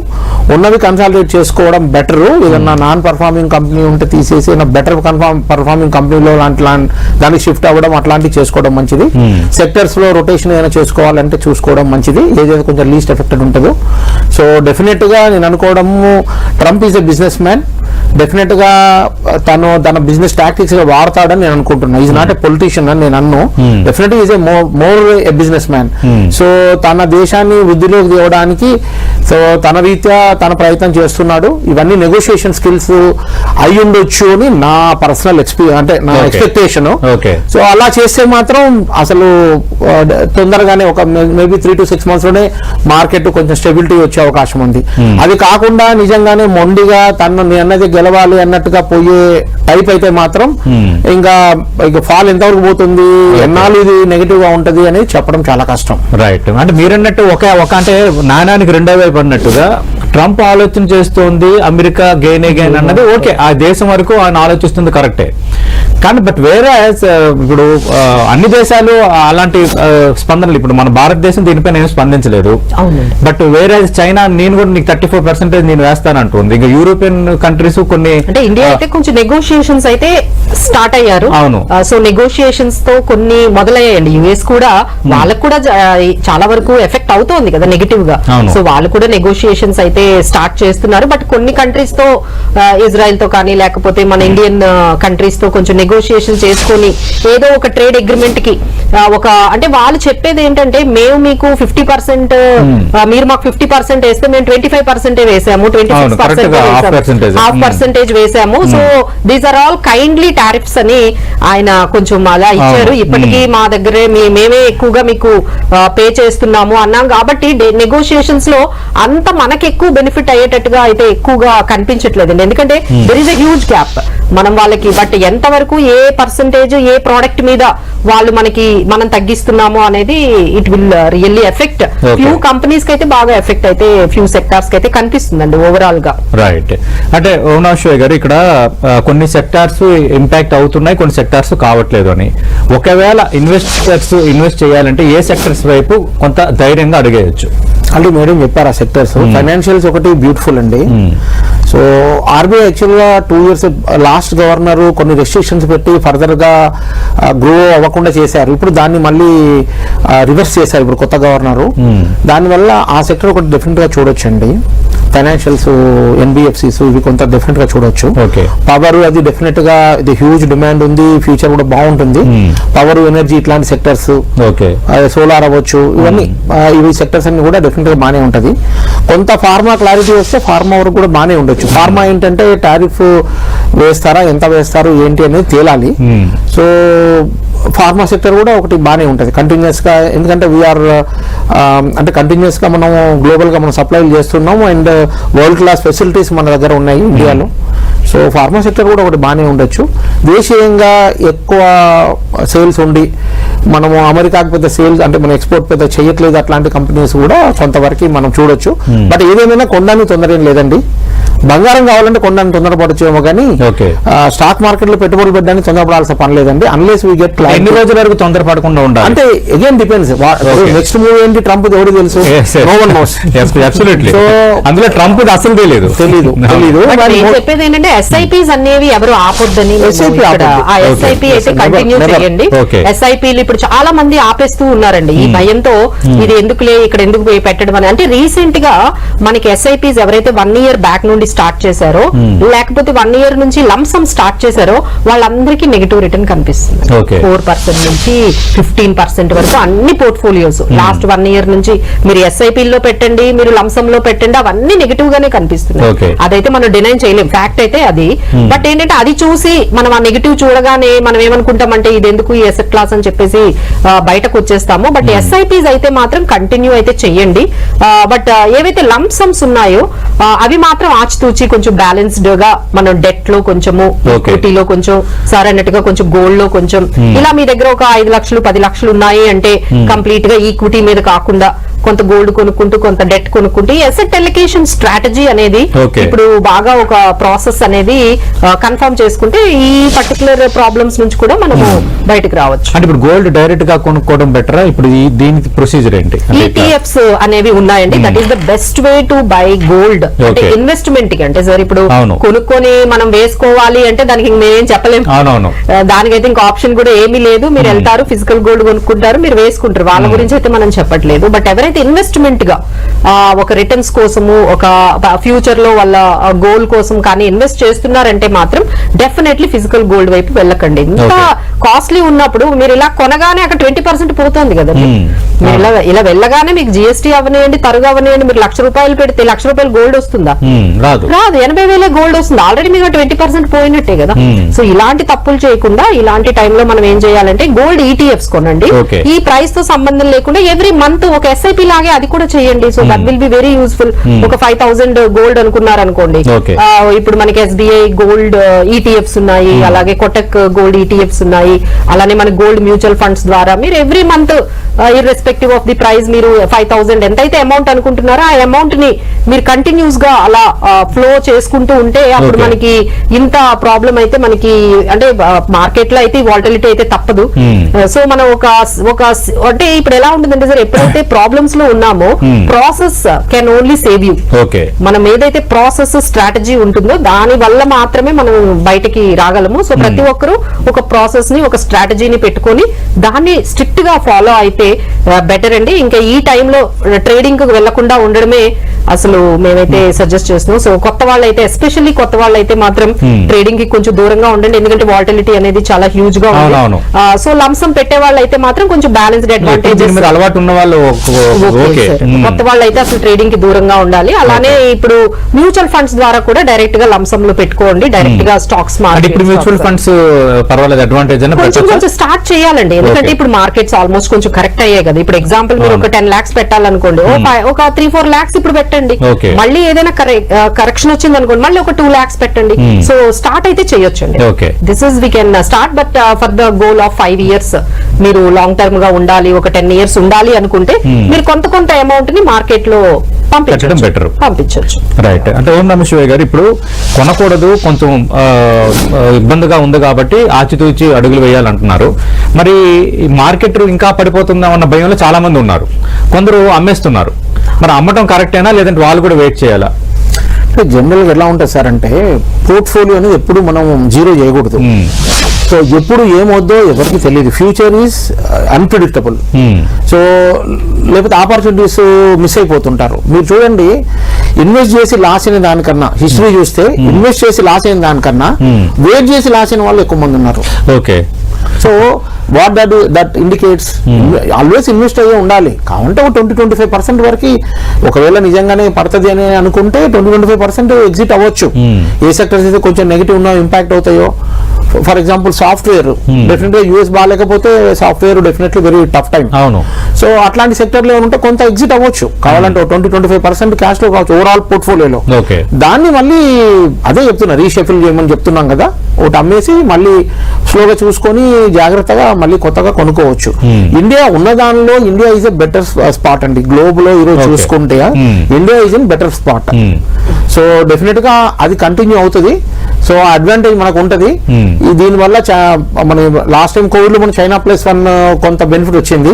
ఉన్నవి కన్సాలిడేట్ చేసుకోవడం బెటర్ ఏదన్నా నాన్ పర్ఫార్మింగ్ కంపెనీ ఉంటే తీసేసి బెటర్ కన్ఫార్మ్ పర్ఫార్మింగ్ కంపెనీలో లాంటి దానికి షిఫ్ట్ అవ్వడం అట్లాంటివి చేసుకోవడం మంచిది. సెక్టర్స్లో రొటేషన్ ఏదైనా చేసుకోవాలంటే చూసుకోవడం మంచిది. ఏదైతే కొంచెం లీస్ట్ ఎఫెక్టెడ్ ఉంటుందో. సో డెఫినెట్గా నేను అనుకోవడము Trump is a businessman డెఫినెట్గా తను తన బిజినెస్ టాక్టిక్స్గా వాడతాడని నేను అనుకుంటున్నా. ఈజ్ నాట్ ఎ పొలిటీషియన్ అని నేను అన్ను. Definite is a more a businessman so తన దేశాన్ని వృద్ధిలోకి తేవడానికి సో తన రీత్యా తన ప్రయత్నం చేస్తున్నాడు. ఇవన్నీ నెగోషియేషన్ స్కిల్స్ అయి ఉండొచ్చు అని నా పర్సనల్ ఎక్స్పీరియన్స్ అంటే నా. ఎక్స్పెక్టేషన్. సో అలా చేస్తే మాత్రం అసలు డ- తొందరగానే ఒక మేబీ త్రీ టు సిక్స్ మంత్స్లోనే మార్కెట్ కొంచెం స్టెబిలిటీ వచ్చే అవకాశం ఉంది. అది కాకుండా నిజంగానే మొండిగా తను నీ అన్నది గెలవాలి అన్నట్టుగా పోయే టైప్ అయితే మాత్రం ఇంకా ఇక ఫాల్ ఎంతవరకు పోతుంది ఎన్నాళ్ళు ఇది నెగిటివ్గా ఉంటది అనేది చెప్పడం చాలా కష్టం. రైట్ అంటే మీరన్నట్టు ఒక ఒక అంటే నాణానికి రెండో వైపు అన్నట్టుగా ట్రంప్ ఆలోచన చేస్తోంది అమెరికా గెయిన్ గెయిన్ అన్నది ఓకే ఆ దేశం వరకు ఆయన ఆలోచిస్తుంది కరెక్టే కానీ బట్ వేరే ఇప్పుడు అన్ని దేశాలు అలాంటి స్పందనలు ఇప్పుడు మన భారతదేశం దీనిపైన ఏం స్పందించలేదు. బట్ వేరే చైనా నేను కూడా నీకు థర్టీ ఫోర్ పర్సెంటేజ్ నేను వేస్తానంటుంది ఇంకా యూరోపియన్ కంట్రీస్ కొన్ని అంటే ఇండియా అయితే కొంచెం నెగోషియేషన్స్ అయితే స్టార్ట్ అయ్యారు. అవును. సో నెగోషియేషన్స్తో కొన్ని మొదలయ్యాయండి. యుఎస్ కూడా వాళ్ళకు కూడా చాలా వరకు ఎఫెక్ట్ అవుతోంది కదా నెగిటివ్గా. సో వాళ్ళు కూడా నెగోషియేషన్స్ అయితే స్టార్ట్ చేస్తున్నారు. బట్ కొన్ని కంట్రీస్తో ఇజ్రాయెల్తో కానీ లేకపోతే మన ఇండియన్ కంట్రీస్తో కొంచెం నెగోషియేషన్ చేసుకొని ఏదో ఒక ట్రేడ్ అగ్రిమెంట్కి ఒక అంటే వాళ్ళు చెప్పేది ఏంటంటే మేము మీకు ఫిఫ్టీ పర్సెంట్ మీరు మాకు ఫిఫ్టీ పర్సెంట్ వేస్తే మేము ట్వంటీ ఫైవ్ పర్సెంట్ వేసాము twenty six percentage. Half Hmm. Percentage వేసాము. So these are all kindly tariffs అని ఆయన కొంచెం అలా ఇచ్చారు. ఇప్పటికీ మా దగ్గరే మేమే ఎక్కువగా మీకు పే చేస్తున్నాము అన్నాం. కాబట్టి నెగోషియేషన్స్లో అంత మనకి ఎక్కువ బెనిఫిట్ అయ్యేటట్టుగా అయితే ఎక్కువగా కనిపించట్లేదండి. ఎందుకంటే there is a huge gap మనం వాళ్ళకి బట్ ఎంత వరకు ఏ పర్సంటేజ్ ఏ ప్రోడక్ట్ మీద వాళ్ళు మనకి మనం తగ్గిస్తున్నాము అనేది it will really effect. Few companies అయితే బాగా ఎఫెక్ట్ అయితే ఫ్యూ సెక్టార్స్ అయితే కనిపిస్తుందండి ఓవరాల్గా. రైట్ అంటే ఓనాశ్వయ్ గారు ఇక్కడ ఆ, కొన్ని సెక్టార్స్ ఇంపాక్ట్ అవుతున్నాయి కొన్ని సెక్టార్స్ కావట్లేదు అని. ఒకవేళ ఇన్వెస్టర్స్ ఇన్వెస్ట్ చేయాలంటే ఏ సెక్టర్స్ వైపు కొంత ధైర్యంగా అడిగేయచ్చు? అంటే మేడం చెప్పారు ఆ సెక్టర్స్ ఫైనాన్షియల్స్ ఒకటి బ్యూటిఫుల్ అండి. సో ఆర్బీఐ యాక్చువల్గా టూ ఇయర్స్ లాస్ట్ గవర్నర్ కొన్ని రెస్ట్రిక్షన్స్ పెట్టి ఫర్దర్గా గ్రో అవ్వకుండా చేశారు. ఇప్పుడు దాన్ని మళ్ళీ రివర్స్ చేశారు ఇప్పుడు కొత్త గవర్నర్ దానివల్ల ఆ సెక్టర్ ఒకటి డెఫినెట్గా చూడొచ్చు అండి ఫైనాన్షియల్స్ ఎన్బిఎఫ్సిస్ ఇవి కొంత డెఫినెట్గా చూడొచ్చు. పవర్ అది డెఫినెట్గా ఇది హ్యూజ్ డిమాండ్ ఉంది ఫ్యూచర్ కూడా బాగుంటుంది. పవర్ ఎనర్జీ ఇట్లాంటి సెక్టర్స్ ఓకే సోలార్ అవ్వచ్చు ఇవన్నీ ఆ, ఇవి సెక్టర్స్ అన్ని కూడా డెఫినెట్గా బాగానే ఉంటది. కొంత ఫార్మా క్లారిటీ వస్తే ఫార్మా వరకు కూడా బాగానే ఉండొచ్చు. ఫార్మా ఏంటంటే టారిఫ్ వేస్తారా? ఎంత వేస్తారు? ఏంటి అనేది తేలాలి. సో ఫార్మా సెక్టర్ కూడా ఒకటి బాగానే ఉంటుంది. కంటిన్యూస్గా ఎందుకంటే వీఆర్ అంటే కంటిన్యూస్గా మనం గ్లోబల్గా మనం సప్లైలు చేస్తున్నాము. అండ్ వరల్డ్ క్లాస్ ఫెసిలిటీస్ మన దగ్గర ఉన్నాయి ఇండియాలో. సో ఫార్మా సెక్టర్ కూడా ఒకటి బాగానే ఉండొచ్చు. దేశీయంగా ఎక్కువ సేల్స్ ఉండి మనము అమెరికాకి పెద్ద సేల్స్ అంటే మన ఎక్స్పోర్ట్ పెద్ద చేయట్లేదు అట్లాంటి కంపెనీస్ కూడా కొంతవరకు మనం చూడొచ్చు. బట్ ఏదేమైనా కొనడానికి తొందర ఏం లేదండి. బంగారం కావాలంటే కొనడానికి తొందరపడచ్చేమో కానీ. స్టాక్ మార్కెట్లో పెట్టుబడులు పెట్టడానికి తొందరపడాల్సిన పని లేదండి. అన్లెస్ వీ గెట్ ఎన్ని రోజుల వరకు తొందరపడకుండా ఉండాలి? అంటే అగైన్ డిపెండ్స్. నెక్స్ట్ మూవీ ఏంటి? ట్రంప్ ఎవరు తెలుసు? అందులో ట్రంప్ అసలు తెలియదు నేను మో- చెప్పేది ఏంటంటే ఎస్ఐపిస్ అనేవి ఎవరు ఆపొద్దని. ఎస్ఐపి అయితే కంటిన్యూ. చేయండి. ఎస్ఐపిలు ఇప్పుడు చాలా మంది ఆపేస్తూ ఉన్నారండి. ఈ భయంతో ఇది ఎందుకులే ఇక్కడ ఎందుకు పోయి పెట్టడం అని. అంటే రీసెంట్గా మనకి ఎస్ఐపిస్ ఎవరైతే వన్ ఇయర్ బ్యాక్ నుండి స్టార్ట్ చేశారో లేకపోతే వన్ ఇయర్ నుంచి లంసమ్ స్టార్ట్ చేశారో వాళ్ళందరికీ నెగిటివ్ రిటర్న్ కనిపిస్తుంది. ఫోర్ పర్సెంట్ నుంచి ఫిఫ్టీన్ పర్సెంట్ వరకు అన్ని పోర్ట్ఫోలియోస్ లాస్ట్ వన్ ఇయర్ నుంచి మీరు ఎస్ఐపి లో పెట్టండి మీరు లంసమ్లో పెట్టండి అవన్నీ నెగిటివ్ గానే. కనిపిస్తున్నాయి. అదైతే మనం డినైన్ చేయలేం. ఫ్యాక్ట్ అయితే అది. బట్ ఏంటంటే అది చూసి మనం ఆ నెగిటివ్ చూడగానే మనం ఏమనుకుంటామంటే ఇది ఎందుకు ఈ ఎసెట్ క్లాస్ అని చెప్పేసి బయటకు వచ్చేస్తాము. బట్ ఎస్ఐపిస్ అయితే మాత్రం కంటిన్యూ అయితే చెయ్యండి. బట్ ఏవైతే లంప్సమ్స్ ఉన్నాయో ఆ, అవి మాత్రం ఆచితూచి కొంచెం బ్యాలెన్స్డ్గా మనం డెట్లో కొంచెము Okay. equity లో కొంచెం సార్ అన్నట్టుగా కొంచెం గోల్డ్లో కొంచెం. ఇలా మీ దగ్గర ఒక ఐదు లక్షలు పది లక్షలు ఉన్నాయి అంటే కంప్లీట్గా ఈక్విటీ మీద కాకుండా కొంత గోల్డ్ కొనుక్కుంటూ కొంత డెట్ కొనుక్కుంటూ ఎసెట్ ఎలికేషన్ స్ట్రాటజీ అనేది. ఇప్పుడు బాగా ఒక ప్రాసెస్ అనేది కన్ఫర్మ్ చేసుకుంటే ఈ పర్టికులర్ ప్రాబ్లమ్స్ నుంచి కూడా మనము బయటకు రావచ్చు. అంటే ఇప్పుడు గోల్డ్ డైరెక్ట్గా కొనుక్కోవడం బెటరా ఇప్పుడు దీనికి ప్రొసీజర్ ఏంటి? ఈటీఎఫ్స్ అనేవి ఉన్నాయండి. That is the best way to buy gold అంటే. ఇన్వెస్ట్మెంట్కి అంటే సార్ ఇప్పుడు. కొనుక్కొని మనం వేసుకోవాలి అంటే దానికి మేమేం చెప్పలేము దానికైతే ఇంకా ఆప్షన్ కూడా ఏమీ లేదు. మీరు వెళ్తారు ఫిజికల్ గోల్డ్ కొనుక్కుంటారు మీరు వేసుకుంటారు. వాళ్ళ గురించి అయితే మనం చెప్పట్లేదు. బట్ ఎవరైతే ఇన్వెస్ట్మెంట్గా ఒక రిటర్న్స్ కోసము ఒక ఫ్యూచర్లో వాళ్ళ గోల్ కోసం కానీ ఇన్వెస్ట్ చేస్తున్నారంటే మాత్రం డెఫినెట్లీ ఫిజికల్ గోల్డ్ వైపు వెళ్ళకండి. ఇంత. కాస్ట్లీ ఉన్నప్పుడు మీరు ఇలా కొనగానే అక్కడ ట్వంటీ పర్సెంట్ పోతుంది కదా. మీరు ఇలా ఇలా వెళ్ళగానే మీకు జిఎస్టీ అవనివ్వండి తరుగు అవనివ్వండి మీరు లక్ష రూపాయలు పెడితే లక్ష రూపాయలు గోల్డ్ వస్తుందా? రాదు. రాదు. ఎనభై వేలే గోల్డ్ వస్తుంది. ఆల్రెడీ మీకు ట్వంటీ పర్సెంట్ పోయినట్టే కదా. సో ఇలాంటి తప్పులు చేయకుండా ఇలాంటి టైంలో మనం ఏం చేయాలంటే గోల్డ్ ఈటీఎఫ్స్ కొనండి. Okay. ఈ ప్రైస్తో సంబంధం లేకుండా ఎవ్రీ మంత్ ఒక ఎస్ఐపి లాగే అది కూడా చేయండి. So that will be very useful ఒక ఫైవ్ థౌసండ్ గోల్డ్ అనుకున్నారు అనుకోండి ఇప్పుడు మనకి ఎస్బీఐ గోల్డ్ ఈటీఎఫ్స్ ఉన్నాయి. అలాగే కొటక్ గోల్డ్ ఈటీఎఫ్స్ ఉన్నాయి. అలానే మన గోల్డ్ మ్యూచువల్ ఫండ్స్ ద్వారా మీరు every month irrespective of the price మీరు ఫైవ్ థౌసండ్ ఎంతైతే అమౌంట్ అనుకుంటున్నారో ఆ అమౌంట్ని మీరు కంటిన్యూస్గా అలా ఫ్లో చేసుకుంటూ ఉంటే అప్పుడు. మనకి ఇంత ప్రాబ్లం అయితే మనకి అంటే మార్కెట్లో అయితే వాల్టిలిటీ అయితే తప్పదు. Hmm. సో మనం ఒక ఒక అంటే ఇప్పుడు ఎలా ఉంటుందంటే సార్ ఎప్పుడైతే ప్రాబ్లమ్స్ లో ఉన్నామో Hmm. Process can only save you okay మనం ఏదైతే ప్రాసెస్ స్ట్రాటజీ ఉంటుందో దాని వల్ల మాత్రమే మనం బయటికి రాగలము. సో ప్రతి ఒక్కరూ ఒక ప్రాసెస్ని ఒక స్ట్రాటజీని పెట్టుకొని దాన్ని స్ట్రిక్ట్గా ఫాలో అయితే బెటర్ అండి. ఇంకా ఈ టైంలో ట్రేడింగ్కు వెళ్ళకుండా ఉండడమే అసలు మేమైతే సజెస్ట్ చేస్తున్నాం. సో కొత్త వాళ్ళైతే ఎస్పెషల్లీ కొత్త వాళ్ళైతే మాత్రం Hmm. ట్రేడింగ్కి కొంచెం దూరంగా ఉండండి. ఎందుకంటే వాల్టిలిటీ అనేది చాలా హ్యూజ్గా. ఉంది. సో లంసం పెట్టే వాళ్ళైతే మాత్రం కొంచెం బ్యాలెన్స్డ్ దీని అడ్వాంటేజెస్ అలవాటు ఉన్న వాళ్ళు. కొత్త వాళ్ళు అయితే అసలు ట్రేడింగ్కి దూరంగా ఉండాలి. అలానే ఇప్పుడు మ్యూచువల్ ఫండ్స్ ద్వారా కూడా డైరెక్ట్గా లంసం లో పెట్టుకోండి. డైరెక్ట్గా స్టాక్స్ మ్యూచువల్ ఫండ్స్ పర్వాలేదు. అడ్వాంటేజ్ కొంచెం? కొంచెం స్టార్ట్ చేయాలండి. ఎందుకంటే. ఇప్పుడు మార్కెట్స్ ఆల్మోస్ట్ కొంచెం కరెక్ట్ అయ్యాయి కదా. ఇప్పుడు ఎగ్జాంపుల్ మీరు ఒక టెన్ లాక్స్ పెట్టాలనుకోండి. ఒక త్రీ ఫోర్ లాక్స్ ఇప్పుడు పెట్టండి. మళ్ళీ ఏదైనా కరెక్షన్ వచ్చింది అనుకోండి మళ్ళీ ఒక టూ లాక్స్ పెట్టండి Hmm. సో స్టార్ట్ అయితే చేయొచ్చండి. This is we can start but for the goal of five years మీరు లాంగ్ టర్మ్గా ఉండాలి ఒక టెన్ ఇయర్స్ ఉండాలి అనుకుంటే Hmm. మీరు కొంత కొంత అమౌంట్ని మార్కెట్లో పెట్టడం better. పంపించచ్చు పంపించచ్చు రైట్ అంటే ఓం నమ శివయ్య గారు ఇప్పుడు కొనకూడదు కొంచెం ఇబ్బందిగా ఉంది కాబట్టి ఆచితూచి అడుగులు వేయాలంటున్నారు. మరి మార్కెట్ ఇంకా పడిపోతుందా అన్న భయంలో చాలా మంది ఉన్నారు. కొందరు అమ్మేస్తున్నారు. మరి అమ్మటం కరెక్టేనా? లేదంటే వాళ్ళు కూడా వెయిట్ చేయాలా? అంటే జనరల్గా ఎలా ఉంటుంది సార్ అంటే పోర్ట్ఫోలియో అనేది ఎప్పుడు మనం జీరో చేయకూడదు. సో ఎప్పుడు ఏమవుద్దో ఎవరికి తెలియదు ఫ్యూచర్ ఈజ్ అన్ప్రిడిక్టబుల్ సో లేకపోతే ఆపర్చునిటీస్ మిస్ అయిపోతుంటారు. మీరు చూడండి ఇన్వెస్ట్ చేసి లాస్ అయిన దానికన్నా హిస్టరీ చూస్తే ఇన్వెస్ట్ చేసి లాస్ అయిన దానికన్నా Hmm. వెయిట్ చేసి లాస్ అయిన వాళ్ళు ఎక్కువ మంది ఉన్నారు. Okay so what that that indicates always invest అయ్యే ఉండాలి. కావంటే ఒక ట్వంటీ ట్వంటీ ఫైవ్ పర్సెంట్ వరకు ఒకవేళ నిజంగానే పడుతుంది అని అనుకుంటే twenty twenty five percent exit అవ్వచ్చు. Hmm. ఏ సెక్టర్స్ అయితే కొంచెం నెగిటివ్ ఉన్న ఇంపాక్ట్ అవుతాయో ఫర్ ఎగ్జాంపుల్ సాఫ్ట్వేర్ డెఫినెట్గా యూఎస్ బాగాలేకపోతే software definitely very tough time అవును. సో అట్లాంటి సెక్టర్లో ఉంటే కొంత ఎగ్జిట్ అవ్వచ్చు. కావాలంటే ట్వంటీ ట్వంటీ ఫైవ్ పర్సెంట్ క్యాష్లో కావచ్చు ఓవరాల్ పోర్ట్ఫోలియోలో ఓకే దాన్ని మళ్ళీ అదే చెప్తున్నా రీషెఫిల్ చేయమని చెప్తున్నాం కదా. ఒకటి అమ్మేసి మళ్ళీ స్లోగా చూసుకొని జాగ్రత్తగా మళ్ళీ కొత్తగా కొనుక్కోవచ్చు. ఇండియా ఉన్న దానిలో India is a better spot అండి గ్లోబ్లో ఈరోజు. చూసుకుంటే. India is in better spot. So డెఫినెట్గా అది కంటిన్యూ అవుతుంది సో అడ్వాంటేజ్ మనకు ఉంటది Hmm. ఈ దీని వల్ల చా- మన లాస్ట్ టైం కోవిడ్లో మన చైనా ప్లస్ వన్ కొంత బెనిఫిట్ వచ్చింది.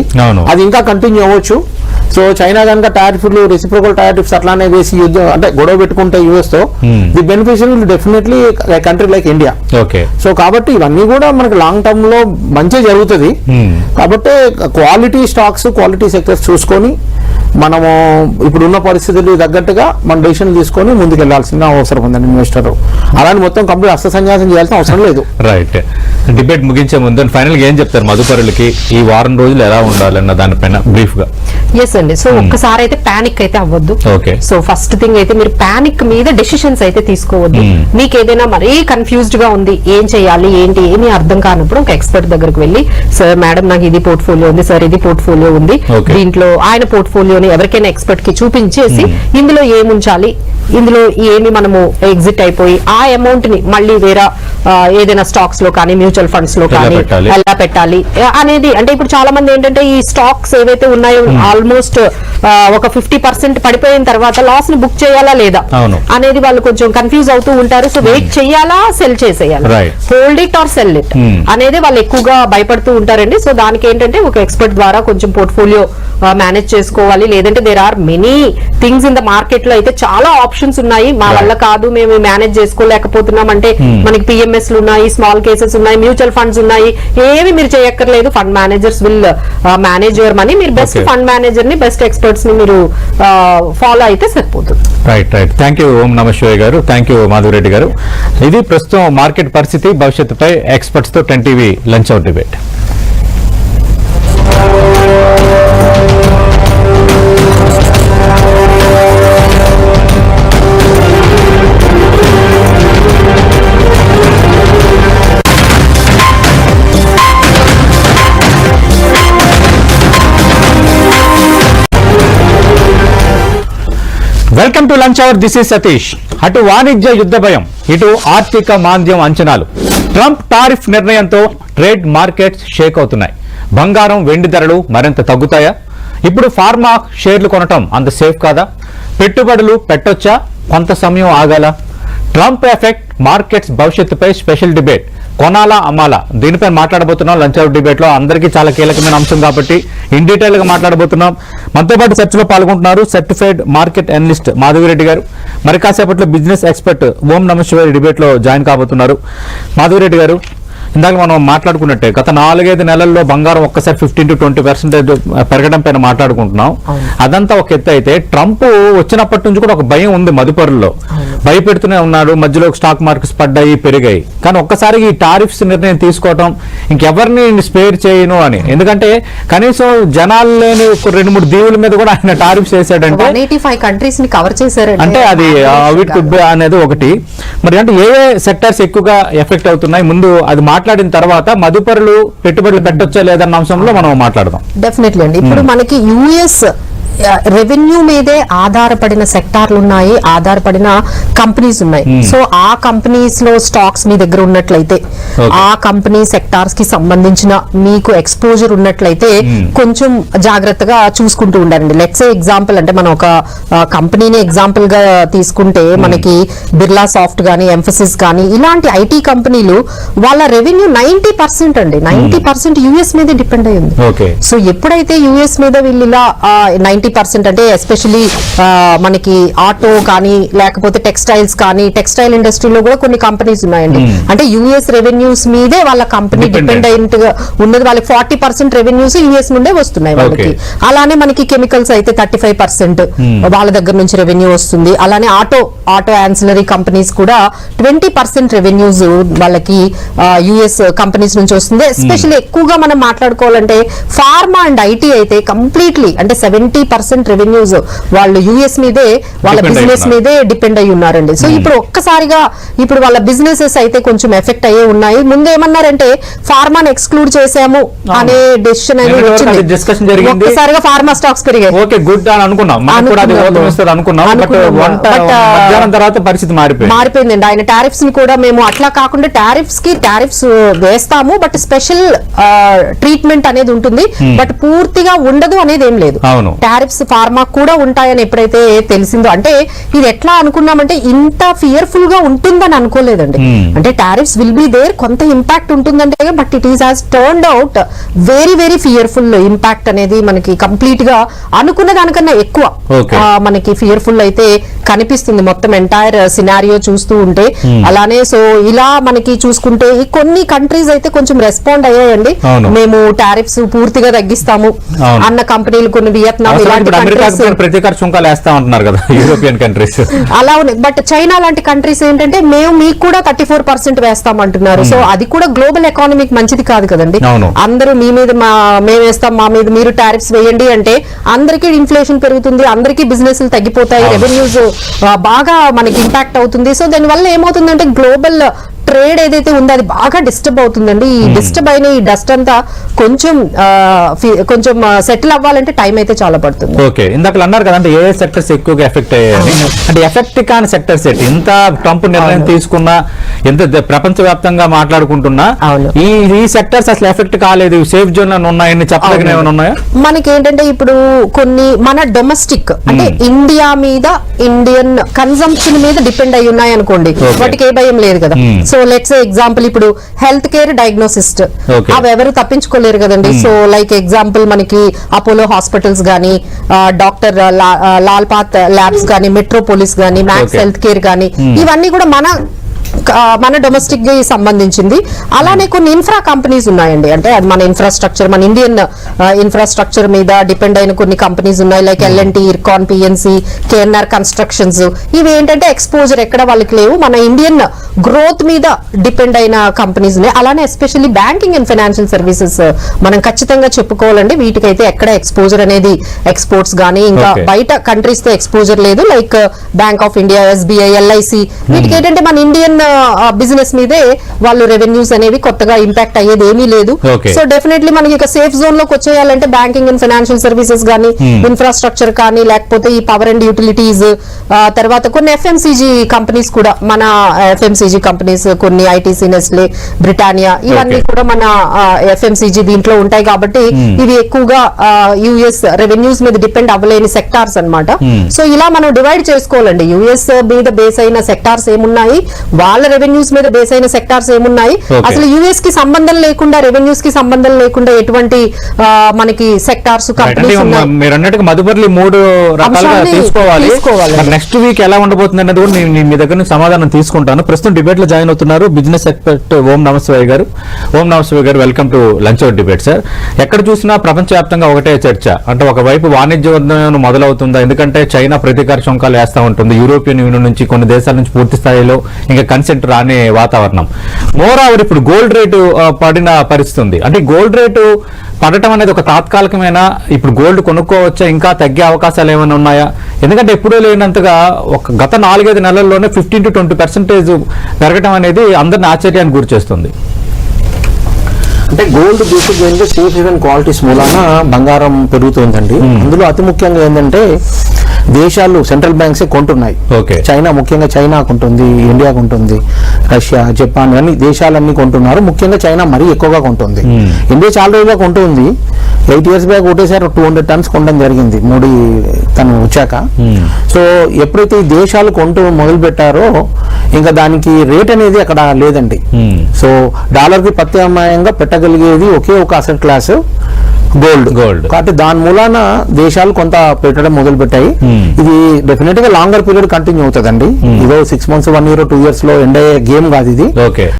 అది ఇంకా కంటిన్యూ అవ్వచ్చు సో చైనా కనుక టారిఫ్లు రెసిప్రోకల్ టారిఫ్స్ అట్లానే వేసి యుద్ధం అంటే గొడవ పెట్టుకుంటే యుఎస్తో. The beneficial definitely country like India okay so కాబట్టి ఇవన్నీ కూడా మనకి లాంగ్ టర్మ్లో మంచి జరుగుతుంది. కాబట్టి క్వాలిటీ స్టాక్స్ క్వాలిటీ సెక్టర్స్ చూసుకొని మనము ఇప్పుడున్న పరిస్థితులు తగ్గట్టుగా మన డెసిషన్ తీసుకొని ముందుకు వెళ్ళాల్సిన అవసరం ఉందండి ఇన్వెస్టర్ అలాని మొత్తం కంప్లీట్ అస్త సన్యాసం చేయాల్సిన అవసరం లేదు. రైట్ డిబేట్ ముగించే ముందు ఫైనల్గా ఏం చెప్తారు మధుపరులకి? ఈ వారం రోజులు ఎలా ఉండాలన్న దానిపైన బ్రీఫ్గా ఎస్ అండి. సో ఒక్కసారి అయితే పానిక్ అయితే అవ్వద్దు. సో ఫస్ట్ థింగ్ అయితే మీరు పానిక్ మీద డెసిషన్స్ అయితే తీసుకోవద్దు. Hmm. మీకు ఏదైనా మరీ కన్ఫ్యూజ్డ్గా ఉంది ఏం చేయాలి ఏంటి ఏమీ అర్థం కానప్పుడు ఒక ఎక్స్పర్ట్ దగ్గరకు వెళ్ళి సార్ మేడం నాకు ఇది పోర్ట్ఫోలియో ఉంది సార్ ఇది పోర్ట్ఫోలియో ఉంది. దీంట్లో ఆయన పోర్ట్ఫోలియోని ఎవరికైనా ఎక్స్పర్ట్కి చూపించేసి ఇందులో ఏముంచాలి? ఇందులో ఏమి మనము ఎగ్జిట్ అయిపోయి ఆ అమౌంట్ని మళ్ళీ వేరే ఏదైనా స్టాక్స్లో కానీ మ్యూచువల్ ఫండ్స్లో కానీ? ఎలా పెట్టాలి? అనేది అంటే ఇప్పుడు చాలా మంది ఏంటంటే ఈ స్టాక్స్ ఏవైతే ఉన్నాయో ఆల్మోస్ట్ ఒక ఫిఫ్టీ పర్సెంట్ పడిపోయిన తర్వాత లాస్ని బుక్ చేయాలా లేదా. అనేది వాళ్ళు కొంచెం కన్ఫ్యూజ్ అవుతూ ఉంటారు. సో వెయిట్ చేయాలా? Sell చేసేయాలా. Hold it or sell it Hmm. అనేది వాళ్ళు ఎక్కువగా భయపడుతూ ఉంటారండి. సో దానికి ఏంటంటే ఒక ఎక్స్పర్ట్ ద్వారా కొంచెం పోర్ట్ఫోలియో మేనేజ్ చేసుకోవాలి. లేదంటే there are many things in the మార్కెట్లో అయితే చాలా ఆప్షన్స్ ఉన్నాయి. మా. వల్ల కాదు మేము మేనేజ్ చేసుకోలేకపోతున్నాం అంటే మనకి పిఎంఎస్ ఉన్నాయి స్మాల్ కేసెస్ ఉన్నాయి మ్యూచువల్ ఫండ్స్ ఉన్నాయి. ఏవి మీరు చేయక్కర్లేదు. Fund managers will manage your money మీరు బెస్ట్. ఫండ్ మేనేజర్ని బెస్ట్ ఎక్స్పర్ట్స్ని మీరు ఫాలో అయితే సరిపోతుంది. Right right thank you Om Nama Shivayya గారు. థ్యాంక్ యూ మాధవరెడ్డి గారు. ఇది ప్రస్తుతం మార్కెట్ పరిస్థితి భవిష్యత్తుపై ఎక్స్పర్ట్స్తో ten TV lunch out debate welcome to lunch hour this is Satish అటు వాణిజ్య యుద్ధ భయం ఇటు ఆర్థిక మాంద్యం అంచనాలు. ట్రంప్ టారిఫ్ నిర్ణయంతో ట్రేడ్ మార్కెట్స్ షేక్ అవుతున్నాయి. బంగారం వెండి ధరలు మరింత తగ్గుతాయా? ఇప్పుడు ఫార్మా షేర్లు కొనటం అంత సేఫ్ కాదా? పెట్టుబడులు పెట్టొచ్చా? కొంత సమయం ఆగాల? ట్రంప్ ఎఫెక్ట్ మార్కెట్స్ భవిష్యత్తుపై స్పెషల్ డిబేట్ కొనాలా అమ్మాలా? దీనిపై మాట్లాడబోతున్నాం. లంచ్ అవర్ డిబేట్లో అందరికీ చాలా కీలకమైన అంశం కాబట్టి ఇన్ డీటెయిల్గా మాట్లాడబోతున్నాం. మనతో పాటు చర్చలో పాల్గొంటున్నారు సర్టిఫైడ్ మార్కెట్ అనలిస్ట్ మాధవిరెడ్డి గారు. మరి కాసేపట్లో బిజినెస్ ఎక్స్పర్ట్ ఓం నమశివారి డిబేట్లో జాయిన్ కాబోతున్నారు. మాధవిరెడ్డి గారు ఇందాక మనం మాట్లాడుకున్నట్టే గత నాలుగైదు నెలల్లో బంగారం ఒక్కసారి ఫిఫ్టీన్ టు ట్వంటీ పర్సెంటేజ్ పెరగడం పైన మాట్లాడుకుంటున్నాం. అదంతా ఒక ఎత్తు అయితే ట్రంప్ వచ్చినప్పటి నుంచి కూడా ఒక భయం ఉంది మదుపరుల్లో భయపెడుతూనే ఉన్నాడు మధ్యలో స్టాక్ మార్కెట్స్ పడ్డాయి పెరిగాయి. కానీ ఒక్కసారి ఈ టారిఫ్స్ నిర్ణయం తీసుకోవటం ఇంకెవరిని స్పేర్ చేయను అని. ఎందుకంటే కనీసం జనాలు లేని రెండు మూడు దీవుల మీద కూడా ఆయన టారిఫ్స్ వేసాడంటే కంట్రీస్ని కవర్ చేశారండి అంటే అది అనేది ఒకటి. మరి అంటే ఏ ఏ సెక్టర్స్ ఎక్కువగా ఎఫెక్ట్ అవుతున్నాయి? ముందు అది మాట్లాడిన తర్వాత మదుపరులు పెట్టుబడులు పెట్టొచ్చా లేదన్న అంశంలో మనం మాట్లాడదాం. డెఫినెట్లీ అండి. ఇప్పుడు మనకి యుఎస్ రెవెన్యూ మీదే ఆధారపడిన సెక్టార్లు ఉన్నాయి ఆధారపడిన కంపెనీస్ ఉన్నాయి. సో ఆ కంపెనీస్లో స్టాక్స్ మీ దగ్గర ఉన్నట్లయితే. ఆ కంపెనీ సెక్టార్స్కి సంబంధించిన మీకు ఎక్స్పోజర్ ఉన్నట్లయితే కొంచెం జాగ్రత్తగా చూసుకుంటూ ఉండాలండి లెట్స్ ఎగ్జాంపుల్ అంటే మనం ఒక కంపెనీని ఎగ్జాంపుల్గా తీసుకుంటే మనకి బిర్లా సాఫ్ట్ గానీ ఎంఫసిస్ గానీ ఇలాంటి ఐటీ కంపెనీలు వాళ్ళ రెవెన్యూ నైన్టీ పర్సెంట్ అండి. నైన్టీ పర్సెంట్ యుఎస్ మీదే డిపెండ్ అయి ఉంది ఓకే సో ఎప్పుడైతే యుఎస్ మీద వీళ్ళు ఇలా నైన్టీ పర్సెంట్ అంటే ఎస్పెషలీ మనకి ఆటో కానీ లేకపోతే టెక్స్టైల్స్ కానీ టెక్స్టైల్ ఇండస్ట్రీలో కూడా కొన్ని కంపెనీస్ ఉన్నాయండి. అంటే యుఎస్ రెవెన్యూస్ మీదే వాళ్ళ కంపెనీ. డిపెండెంట్గా ఉన్నది. వాళ్ళకి ఫార్టీ పర్సెంట్ రెవెన్యూస్ యుఎస్ నుండే వస్తున్నాయి వాళ్ళకి. అలానే మనకి కెమికల్స్ అయితే థర్టీ ఫైవ్ పర్సెంట్ వాళ్ళ దగ్గర నుంచి రెవెన్యూ వస్తుంది. అలానే ఆటో ఆటో యాన్సిలరీ కంపెనీస్ కూడా ట్వంటీ పర్సెంట్ రెవెన్యూస్ వాళ్ళకి యుఎస్ కంపెనీస్ నుంచి వస్తుంది. ఎస్పెషల్లీ ఎక్కువగా మనం మాట్లాడుకోవాలంటే ఫార్మా అండ్ ఐటీ అయితే కంప్లీట్లీ అంటే సెవెంటీ పర్సెంట్ రెవెన్యూస్ వాళ్ళు యుఎస్ మీదే వాళ్ళ బిజినెస్. మీదే డిపెండ్ అయి ఉన్నారండి. సో ఇప్పుడు ఒక్కసారిగా ఇప్పుడు వాళ్ళ బిజినెసెస్ అయితే కొంచెం ఎఫెక్ట్ అయ్యే ఉన్నాయి. ముందు ఏమన్నారంటే ఫార్మాని ఎక్స్క్లూడ్ చేసాము అనే డెసిషన్ అనేది వచ్చింది. ఒక్కసారిగా ఫార్మా స్టాక్స్ పెరిగాయి. ఓకే గుడ్ అని అనుకున్నాం. అనుకున్నాం. Uh, తర్వాత పరిస్థితి మారిపోయింది. మారిపోయిందండి. ఆయన టారిఫ్స్ని కూడా మేము అట్లా కాకుండా టారిఫ్స్కి టారిఫ్స్ వేస్తాము. బట్ స్పెషల్ ట్రీట్మెంట్ అనేది ఉంటుంది. బట్ పూర్తిగా ఉండదు అనేది ఏం లేదు. టారిఫ్స్ ఫార్మా కూడా ఉంటాయని ఎప్పుడైతే తెలిసిందో అంటే ఇది ఎట్లా అనుకున్నామంటే ఇంత ఫియర్ఫుల్గా ఉంటుందని అనుకోలేదండి Hmm. అంటే టారిఫ్స్ విల్ బి దేర్ కొంత ఇంపాక్ట్ ఉంటుందంటే but it is has turned out very very fearful impact అనేది మనకి కంప్లీట్గా అనుకున్న దానికన్నా ఎక్కువ మనకి ఫియర్ఫుల్ అయితే కనిపిస్తుంది మొత్తం ఎంటైర్ సినారియో చూస్తూ ఉంటే అలానే సో ఇలా మనకి చూసుకుంటే కొన్ని కంట్రీస్ అయితే కొంచెం రెస్పాండ్ అయ్యాయండి. మేము టారిఫ్స్ పూర్తిగా తగ్గిస్తాము. అన్న కంపెనీలు కొన్ని వియత్నాం ప్రతీకార సుంకాలు వేస్తా ఉంటున్నారు కదా యూరోపియన్ కంట్రీస్ అలా ఉన్నాయి. బట్ చైనా లాంటి కంట్రీస్ ఏంటంటే మేము మీకు కూడా థర్టీ ఫోర్ పర్సెంట్ వేస్తామంటున్నారు సో అది కూడా గ్లోబల్ ఎకానమీకి మంచిది కాదు కదండి. అందరూ మీ మీద మా మేము వేస్తాం మా మీద మీరు టారిఫ్స్ వేయండి అంటే అందరికీ ఇన్ఫ్లేషన్ పెరుగుతుంది అందరికీ బిజినెస్ తగ్గిపోతాయి. రెవెన్యూస్ బాగా మనకి ఇంపాక్ట్ అవుతుంది. సో దాని వల్ల ఏమవుతుందంటే గ్లోబల్ ట్రేడ్ ఏదైతే ఉందో అది బాగా డిస్టర్బ్ అవుతుందండి. ఈ డిస్టర్బ్ అయిన ఈ డస్ట్ అంతా కొంచెం కొంచెం సెటిల్ అవ్వాలంటే టైం అయితే చాలా పడుతుంది. ఓకే. ఇందాక అన్నారు కదా అంటే ఏ సెక్టర్స్ ఎక్కువగా ఎఫెక్ట్ అయ్యాయని. అంటే ఎఫెక్ట్ కాని సెక్టర్స్ ఏంటి? ఇంత ట్రంప్ నిర్ణయం తీసుకున్నా ఎంత ద- ప్రపంచవ్యాప్తంగా మాట్లాడుకుంటున్నా. ఈ ఈ సెక్టర్స్ అసలు ఎఫెక్ట్ కాలేదు. సేఫ్ జోన్ ఉన్నాయని చెప్పదగిన ఏమైనా ఉన్నాయా? మనకి ఏంటంటే ఇప్పుడు కొన్ని మన డొమెస్టిక్ అంటే ఇండియా మీద ఇండియన్ కన్సంప్షన్ మీద డిపెండ్ అయి ఉన్నాయి అనుకోండి. వాటికి ఏ భయం లేదు కదా. సో లెట్స్ ఎగ్జాంపుల్ ఇప్పుడు హెల్త్ కేర్ డయాగ్నోసిస్ట్. అవి ఎవరు తప్పించుకోలేరు కదండి సో లైక్ ఎగ్జాంపుల్ మనకి అపోలో హాస్పిటల్స్ గానీ డాక్టర్ లాల్ పాత్ ల్యాబ్స్ గానీ మెట్రోపోలిస్ గానీ మ్యాక్స్. హెల్త్ కేర్ గానీ ఇవన్నీ కూడా మన మన డొమెస్టిక్కి సంబంధించింది. అలానే కొన్ని ఇన్ఫ్రా కంపెనీస్ ఉన్నాయండి. అంటే అది మన ఇన్ఫ్రాస్ట్రక్చర్ మన ఇండియన్ ఇన్ఫ్రాస్ట్రక్చర్ మీద డిపెండ్ అయిన కొన్ని కంపెనీస్ ఉన్నాయి. Like LNT IRCON PNC KNR constructions ఇవి ఏంటంటే ఎక్స్పోజర్ ఎక్కడ వాళ్ళకి లేవు. మన ఇండియన్ గ్రోత్ మీద డిపెండ్ అయిన కంపెనీస్ ఉన్నాయి అలానే especially banking and financial services మనం ఖచ్చితంగా చెప్పుకోవాలండి. వీటికైతే ఎక్కడ ఎక్స్పోజర్ అనేది ఎక్స్పోర్ట్స్ గానీ ఇంకా. బయట కంట్రీస్తో ఎక్స్పోజర్ లేదు. Like Bank of India SBI LIC వీటికి ఏంటంటే మన ఇండియన్ బిజినెస్ మీదే వాళ్ళు రెవెన్యూస్ అనేవి కొత్తగా ఇంపాక్ట్ అయ్యేది ఏమీ లేదు. సో డెఫినెట్లీ మనకి ఇక సేఫ్ జోన్లోకి వచ్చేయాలంటే బ్యాంకింగ్ అండ్ ఫైనాన్షియల్ సర్వీసెస్ కానీ ఇన్ఫ్రాస్ట్రక్చర్ కానీ లేకపోతే ఈ పవర్ అండ్ యూటిలిటీస్ తర్వాత కొన్ని ఎఫ్ఎంసీజీ కంపెనీస్ కూడా మన ఎఫ్ఎంసీజీ కంపెనీస్ కొన్ని ఐటీసీ నెస్లే బ్రిటానియా ఇవన్నీ. కూడా మన ఎఫ్ఎంసీజీ దీంట్లో ఉంటాయి కాబట్టి ఇవి ఎక్కువగా యుఎస్ రెవెన్యూస్ మీద డిపెండ్ అవ్వలేని సెక్టార్స్ అన్నమాట. సో ఇలా మనం డివైడ్ చేసుకోవాలండి. యుఎస్ మీద బేస్ అయిన సెక్టార్స్ ఏమున్నాయి? వాళ్ళ రెవెన్యూస్ మీద బేస్ అయిన సెక్టార్స్ ఏమున్నాయి. అసలు యుఎస్కి సంబంధం లేకుండా రెవెన్యూస్కి సంబంధం లేకుండా ఎటువంటి మనకి సెక్టార్స్ మీరు అన్నట్టుగా మధుపర్లి మూడు రకాలుగా తీసుకోవాలి. నెక్స్ట్ వీక్ ఎలా ఉండబోతుంది అనేది కూడా నేను మీ దగ్గర నుంచి సమాధానం తీసుకుంటాను. ప్రస్తుతం డిబేట్లో జాయిన్ అవుతున్నారు బిజినెస్ ఎక్స్పర్ట్ ఓం నమస్వాయ్ గారు. ఓం నమస్వాయ్ గారు welcome to lunch hour debate sir ఎక్కడ చూసినా ప్రపంచవ్యాప్తంగా ఒకటే చర్చ. అంటే ఒకవైపు వాణిజ్య యుద్ధం మొదలవుతుందా? ఎందుకంటే చైనా ప్రతీకార శంకాలు వేస్తా ఉంటుంది. యూరోపియన్ యూనియన్ నుంచి కొన్ని దేశాల నుంచి పూర్తి స్థాయిలో ఇంకా కన్సెంట్ రాని వాతావరణం. మోర్ ఓవర్ ఇప్పుడు గోల్డ్ రేటు పడిన పరిస్థితి ఉంది అంటే గోల్డ్ రేటు పడటం అనేది ఒక తాత్కాలికమైన? ఇప్పుడు గోల్డ్ కొనుక్కోవచ్చా? ఇంకా తగ్గే అవకాశాలు ఏమైనా ఉన్నాయా? ఎందుకంటే ఎప్పుడూ లేనంతగా ఒక గత నాలుగైదు నెలల్లోనే ఫిఫ్టీన్ టు ట్వంటీ పర్సెంటేజ్ పెరగటం అనేది అందరిని ఆశ్చర్యానికి గురి చేస్తుంది అంటే గోల్డ్ బేసిక్ ఏంటంటే సేఫ్ హెవెన్ క్వాలిటీస్ మూలాన బంగారం పెరుగుతుందండి. అందులో అతి ముఖ్యంగా ఏంటంటే దేశాలు సెంట్రల్ బ్యాంక్సే కొంటున్నాయి. ఓకే. చైనా ముఖ్యంగా చైనాకు ఉంటుంది ఇండియాకు ఉంటుంది రష్యా జపాన్ అన్ని దేశాలన్నీ కొంటున్నారు. ముఖ్యంగా చైనా మరీ ఎక్కువగా కొంటుంది. ఇండియా చాలా రోజులుగా కొంటుంది. ఎయిట్ ఇయర్స్ బ్యాక్ ఒకటేసారి టూ హండ్రెడ్ టన్స్ కొనడం జరిగింది మోడీ తను వచ్చాక. సో ఎప్పుడైతే ఈ దేశాలు కొంటూ మొదలు పెట్టారో ఇంకా దానికి రేట్ అనేది అక్కడ లేదండి. Hmm. సో డాలర్కి ప్రత్యామ్నాయంగా పెట్టగలిగేది ఒకే ఒక అసెట్ క్లాస్ గోల్డ్ Gold. కాబట్టి దాని మూలాన దేశాలు కొంత పెట్టడం మొదలు పెట్టాయి Hmm. ఇది డెఫినెట్గా లాంగర్ పీరియడ్ కంటిన్యూ అవుతుందండి. ఇదో six months one year two ఇయర్స్లో ఎండ్ అయ్యే గేమ్ కాదు ఇది. ఓకే